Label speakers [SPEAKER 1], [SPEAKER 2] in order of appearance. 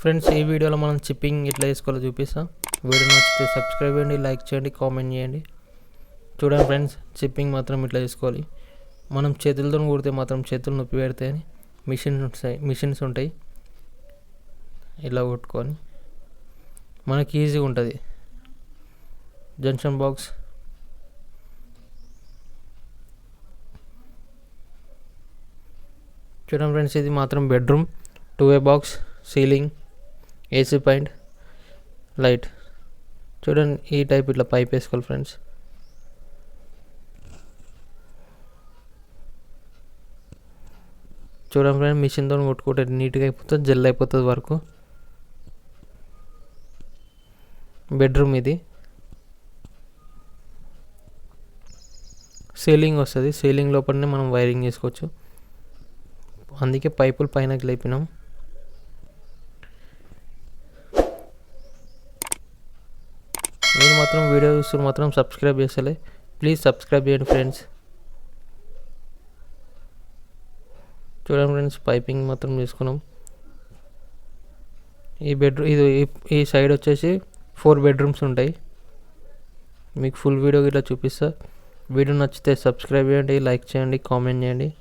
[SPEAKER 1] Friends ఈ వీడియోలో మనం చిప్పింగ్ ఎట్లా చేసుకోవాలో చూపిస్తాం. వీడియో నచ్చితే సబ్స్క్రైబ్ చేయండి లైక్ చేయండి కామెంట్ చేయండి. చూడండి ఫ్రెండ్స్ చిప్పింగ్ మాత్రం ఇట్లా చేసుకోవాలి. మనం చేతులతో కుడితే మాత్రం చేతులు నొప్పి పెడతాయని మిషన్స్ ఉంటాయి మిషన్స్ ఉంటాయి. ఇలా కొట్టుకొని మనకి ఈజీగా ఉంటుంది. జంక్షన్ బాక్స్ చూడండి ఫ్రెండ్స్ ఇది మాత్రం bedroom two way box ceiling AC point light. చూడండి ఈ టైప్ ఇట్లా పైప్ వేసుకోవాలి ఫ్రెండ్స్. చూడండి ఫ్రెండ్ మిషన్తో కొట్టుకుంటే నీట్గా అయిపోతుంది జెల్ అయిపోతుంది వరకు. బెడ్రూమ్ ఇది. సీలింగ్ వస్తుంది. సీలింగ్ లోపలనే మనం వైరింగ్ చేసుకోవచ్చు. అందుకే పైపులు పైన లేపినాం. మీరు మాత్రం వీడియో చూస్తే మాత్రం సబ్స్క్రైబ్ చేస్తలే. ప్లీజ్ సబ్స్క్రైబ్ చేయండి ఫ్రెండ్స్ చూడండి ఫ్రెండ్స్ పైపింగ్ మాత్రం తీసుకున్నాం. ఈ బెడ్రూమ్ ఇది ఈ- ఈ సైడ్ వచ్చేసి ఫోర్ బెడ్రూమ్స్ ఉంటాయి. మీకు ఫుల్ వీడియో ఇట్లా చూపిస్తా. వీడియో నచ్చితే సబ్స్క్రైబ్ చేయండి లైక్ చేయండి కామెంట్ చేయండి.